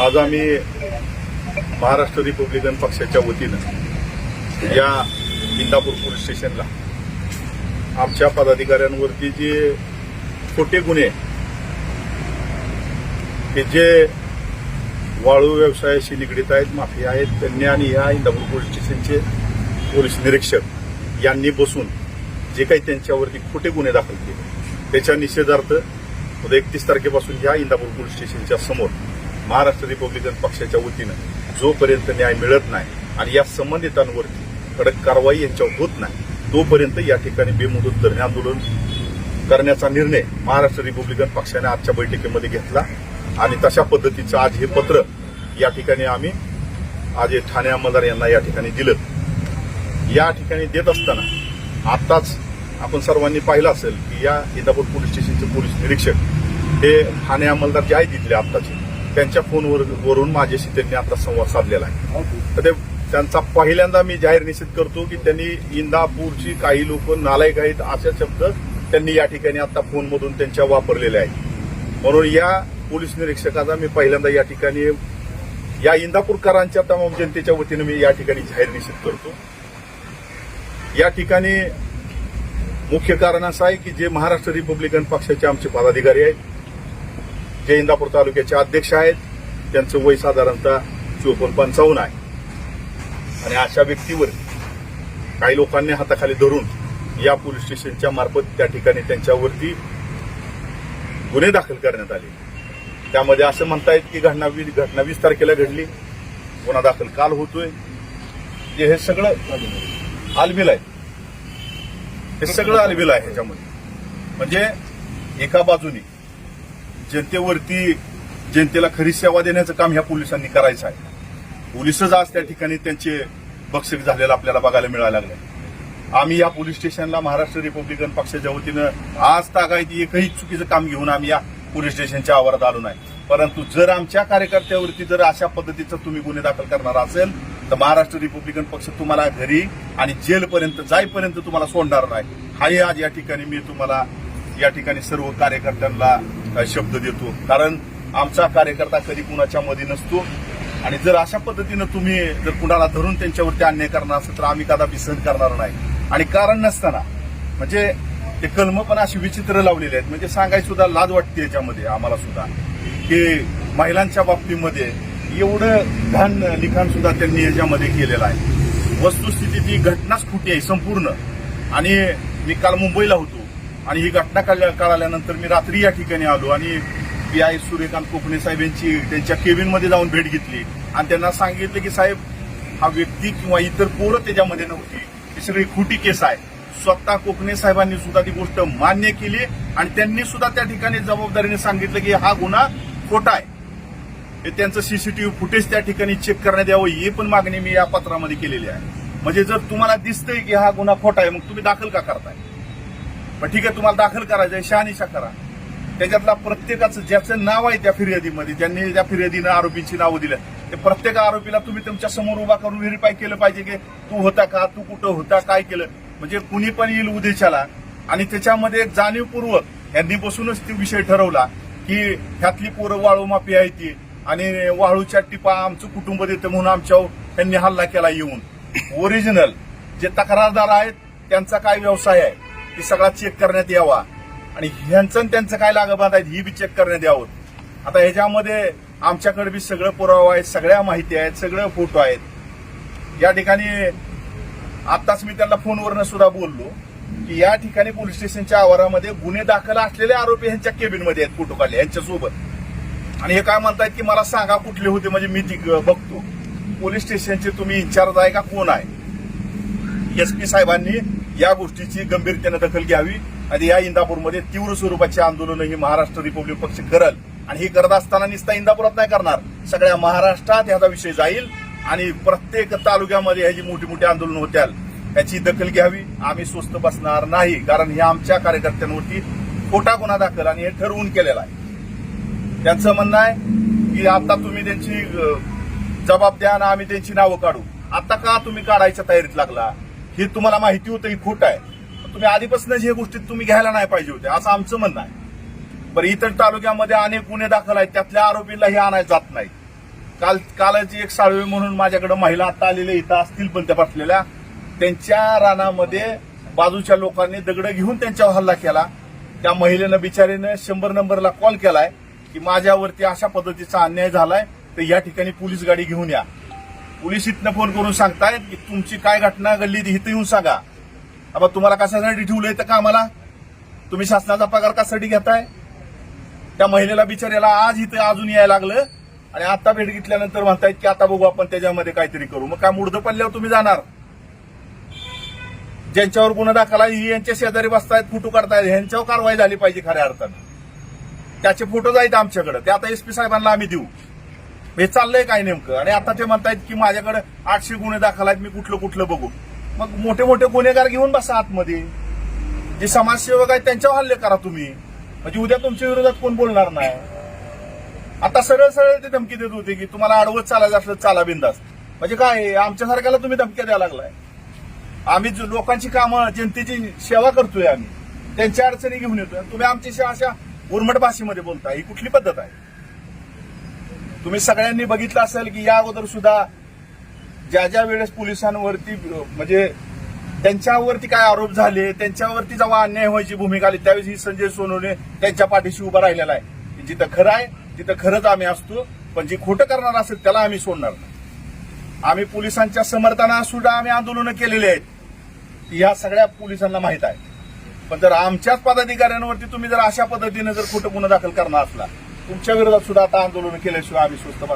आज आम्ही महाराष्ट्र रिपब्लिकन पक्षाच्या वतीनं या इंदापूर पोलीस स्टेशनला आमच्या पदाधिकाऱ्यांवरती जे खोटे गुन्हे हे जे वाळू व्यवसायाशी निगडीत आहेत माफिया आहेत त्यांनी आणि या इंदापूर पोलीस स्टेशनचे पोलीस निरीक्षक यांनी बसून जे काही त्यांच्यावरती खोटे गुन्हे दाखल केले त्याच्या निषेधार्थ उद्या एकतीस तारखेपासून ह्या इंदापूर पोलीस स्टेशनच्या समोर महाराष्ट्र रिपब्लिकन पक्षाच्या वतीनं जोपर्यंत न्याय मिळत नाही आणि या संबंधितांवरती कडक कारवाई यांच्यावर होत नाही तोपर्यंत या ठिकाणी बेमुदत धरणे आंदोलन करण्याचा निर्णय महाराष्ट्र रिपब्लिकन पक्षाने आजच्या बैठकीमध्ये घेतला. आणि तशा पद्धतीचं आज हे पत्र या ठिकाणी आम्ही आज हे ठाणे अंमलदार यांना या ठिकाणी दिलं. या ठिकाणी देत असताना आताच आपण सर्वांनी पाहिलं असेल की या इंदापूर पोलीस स्टेशनचे पोलीस निरीक्षक हे ठाणे अंमलदार जे आहेत तिथले आत्ताचे त्यांच्या फोनवर वरून माझ्याशी त्यांनी आता संवाद साधलेला आहे. तर ते त्यांचा पहिल्यांदा मी जाहीर निषेध करतो की त्यांनी इंदापूरची काही लोक नालायक आहेत अशा शब्द त्यांनी या ठिकाणी आता फोनमधून त्यांच्या वापरलेले आहेत. म्हणून या पोलीस निरीक्षकाचा मी पहिल्यांदा या ठिकाणी या इंदापूरकरांच्या तमाम जनतेच्या वतीनं मी या ठिकाणी जाहीर निषेध करतो. या ठिकाणी मुख्य कारण असं आहे की जे महाराष्ट्र रिपब्लिकन पक्षाचे आमचे पदाधिकारी आहेत जे इंदापूर तालुक्याचे अध्यक्ष आहेत. त्यांचं वय साधारणतः चोपन्न पंचावन्न आहे. आणि अशा व्यक्तीवर काही लोकांनी हाताखाली धरून या पोलीस स्टेशनच्या मार्फत त्या ठिकाणी त्यांच्यावरती गुन्हे दाखल करण्यात आले. त्यामध्ये असं म्हणतायत की घटना वीस घटना वीस तारखेला घडली. गुन्हा दाखल काल होतोय. जे हे सगळं आलबिल आहे. हे सगळं आलबिल आहे ह्याच्यामध्ये. म्हणजे एका बाजूनी जनतेवरती जनतेला खरी सेवा देण्याचं काम ह्या पोलिसांनी करायचं आहे. पोलिसच आज त्या ठिकाणी त्यांचे बक्षीस झालेलं आपल्याला बघायला मिळायला लागलं आम्ही या पोलीस स्टेशनला महाराष्ट्र रिपब्लिकन पक्षाच्या वतीनं आज तागायत एकही चुकीचं काम घेऊन आम्ही या पोलीस स्टेशनच्या आवारात आलो नाही. परंतु जर आमच्या कार्यकर्त्यावरती जर अशा पद्धतीचं तुम्ही गुन्हे दाखल करणार असेल तर महाराष्ट्र रिपब्लिकन पक्ष तुम्हाला घरी आणि जेलपर्यंत जाईपर्यंत तुम्हाला सोडणार नाही. हाही आज या ठिकाणी मी तुम्हाला या ठिकाणी सर्व कार्यकर्त्यांना शब्द देतो. कारण आमचा कार्यकर्ता कधी कुणाच्या मध्ये नसतो. आणि जर अशा पद्धतीनं तुम्ही जर कुणाला धरून त्यांच्यावरती अन्याय करणार असेल तर आम्ही कदापि सहन करणार नाही. आणि कारण नसताना म्हणजे ते कलम पण अशी विचित्र लावलेले आहेत. म्हणजे सांगायची सुद्धा लाज वाटते याच्यामध्ये आम्हाला सुद्धा. की महिलांच्या बाबतीमध्ये एवढं घाण लिखाण सुद्धा त्यांनी याच्यामध्ये केलेलं आहे. वस्तुस्थिती ती घटनाच खोटी आहे संपूर्ण. आणि मी काल मुंबईला होतो. आणि ही घटना कळल्या- कळाल्यानंतर मी रात्री या ठिकाणी आलो आणि पी आय सूर्यकांत कोकणे साहेब यांची त्यांच्या केबिनमध्ये जाऊन भेट घेतली. आणि त्यांना सांगितलं की साहेब हा व्यक्ती किंवा इतर पोरं त्याच्यामध्ये नव्हती. ही सगळी खोटी केस आहे. स्वतः कोकणे साहेबांनी सुद्धा ती गोष्ट मान्य केली आणि त्यांनी सुद्धा त्या ठिकाणी जबाबदारीने सांगितलं की हा गुन्हा खोटा आहे. हे त्यांचं सीसीटीव्ही फुटेज त्या ठिकाणी चेक करण्यात यावं ही पण मागणी मी या पत्रामध्ये केलेली आहे. म्हणजे जर तुम्हाला दिसतंय की हा गुन्हा खोटा आहे मग तुम्ही दाखल का करताय? मग ठीक आहे तुम्हाला दाखल करायचं आहे शहानिशा करा. त्याच्यातला प्रत्येकाचं ज्याचं नाव आहे त्या फिर्यादीमध्ये ज्यांनी त्या फिर्यादीनं आरोपींची नावं दिलं ते प्रत्येक आरोपीला तुम्ही तुमच्यासमोर उभा करून व्हेरीफाय केलं पाहिजे की तू होता का तू कुठं होता काय केलं? म्हणजे कुणी पण येईल उद्देशाला. आणि त्याच्यामध्ये एक जाणीवपूर्वक यांनी बसूनच तो विषय ठरवला की ह्यातली पोरं वाळू माफी आहे ती आणि वाळूच्या टिपा आमचं कुटुंब देतं म्हणून आमच्यावर त्यांनी हल्ला केला येऊन. ओरिजिनल जे तक्रारदार आहेत त्यांचा काय व्यवसाय आहे? ती सगळा चेक करण्यात यावा. आणि ह्यांचं आणि त्यांचं काय लागबात आहेत ही बी चेक करण्यात यावं. आता ह्याच्यामध्ये आमच्याकडे बी सगळं पुरावा आहे सगळ्या माहिती आहेत सगळं फोटो आहेत. या ठिकाणी आताच मी त्यांना फोनवरनं सुद्धा बोललो की या ठिकाणी पोलीस स्टेशनच्या आवारामध्ये गुन्हे दाखल असलेले आरोपी ह्यांच्या केबिनमध्ये आहेत फोटो काढले यांच्यासोबत आणि हे काय म्हणतायत की मला सांगा कुठले होते म्हणजे मी ती ग- बघतो. पोलीस स्टेशनचे तुम्ही इन्चार्ज आहे का कोण आहे? एस पी साहेबांनी या गोष्टीची गंभीरतेनं दखल घ्यावी आणि या इंदापूरमध्ये तीव्र स्वरूपाची आंदोलन ही महाराष्ट्र रिपब्लिक पक्ष करल. आणि हे करत असताना निस्ता इंदापुरात नाही करणार. सगळ्या महाराष्ट्रात ह्याचा विषय जाईल आणि प्रत्येक तालुक्यामध्ये ह्याची मोठी मोठी आंदोलन होत्याल. याची दखल घ्यावी. आम्ही स्वस्त बसणार नाही कारण हे आमच्या कार्यकर्त्यांवरती खोटा गुन्हा दाखल आणि हे ठरवून केलेला आहे. त्यांचं म्हणणं आहे की आता तुम्ही त्यांची जबाब द्या आणि आम्ही त्यांची नावं काढू. आता का तुम्ही काढायच्या तयारीत लागला? हे तुम्हाला माहिती होतं ही खोट आहे. तुम्ही आधीपासूनच हे गोष्टी तुम्ही घ्यायला नाही पाहिजे होते असं आमचं म्हणणं आहे. बरं इतर तालुक्यामध्ये अनेक गुन्हे दाखल आहेत त्यातल्या आरोपीला हे आणायला जात नाही. काल कालच एक साळवे म्हणून माझ्याकडे महिला आता आलेल्या इथं असतील पण त्या बसलेल्या. त्यांच्या रानामध्ये बाजूच्या लोकांनी दगड घेऊन त्यांच्यावर हल्ला केला. त्या महिलेनं बिचारीनं शंभर नंबरला कॉल केलाय की माझ्यावरती अशा पद्धतीचा अन्याय झालाय तर या ठिकाणी पोलीस गाडी घेऊन या. पोलीस इथनं फोन करून सांगतायत की तुमची काय घटना घडली इथं येऊन सांगा. आता तुम्हाला कशासाठी ठेवलंय तर कामाला? तुम्ही शासनाचा पगार कशासाठी घेताय? त्या महिलेला बिचाऱ्याला आज इथं अजून यायला लागलं आणि आता भेट घेतल्यानंतर म्हणतायत की आता बघू आपण त्याच्यामध्ये काहीतरी करू. मग काय मुर्द पडल्यावर तुम्ही जाणार? ज्यांच्यावर गुन्हा दाखला ही यांच्या शेजारी बसतायत फोटो काढतायत. ह्यांच्यावर कारवाई झाली पाहिजे खऱ्या अर्थानं. त्याचे फोटो जायचे आमच्याकडे. ते आता एसपी साहेबांना आम्ही देऊ. हे चाललंय काय नेमकं? आणि आता ते म्हणतायत की माझ्याकडे आठशे गुन्हे दाखल आहेत मी कुठलं कुठलं बघू. मग मोठे मोठे गुन्हेगार घेऊन बसा आतमध्ये. जे समाजसेवक आहेत त्यांच्यावर हल्ले करा तुम्ही. म्हणजे उद्या तुमच्या विरोधात कोण बोलणार नाही? आता सरळ सरळ ते धमकी देत होते की तुम्हाला आडवत चालायचं असलं चाला बिंदास. म्हणजे काय आहे? आमच्यासारख्याला तुम्ही धमक्या द्यायला लागलाय. आम्ही जो लोकांची कामं जनतेची सेवा करतोय आम्ही त्यांच्या अडचणी घेऊन येतोय. तुम्ही आमच्याशी अशा उर्मट भाषेमध्ये बोलताय. ही कुठली पद्धत आहे? तुम्ही सगळ्यांनी बघितलं असेल की या अगोदर सुद्धा ज्या ज्या वेळेस पोलिसांवरती म्हणजे त्यांच्यावरती काय आरोप झाले त्यांच्यावरती जेव्हा अन्याय व्हायची भूमिका आली त्यावेळेस ही संजय सोनवणे त्यांच्या पाठीशी उभा राहिलेला आहे. की जिथं खरं आहे तिथं खरंच आम्ही असतो पण जे खोटं करणार असेल त्याला आम्ही सोडणार नाही. आम्ही पोलिसांच्या समर्थनात सुद्धा आम्ही आंदोलनं केलेली आहेत. या सगळ्या पोलिसांना माहीत आहे. पण जर आमच्याच पदाधिकाऱ्यांवरती तुम्ही जर अशा पद्धतीनं जर खोटं गुन्हा दाखल करणार असला तुमच्या विरोधात सुद्धा आता आंदोलन केल्याशिवाय आम्ही स्वस्त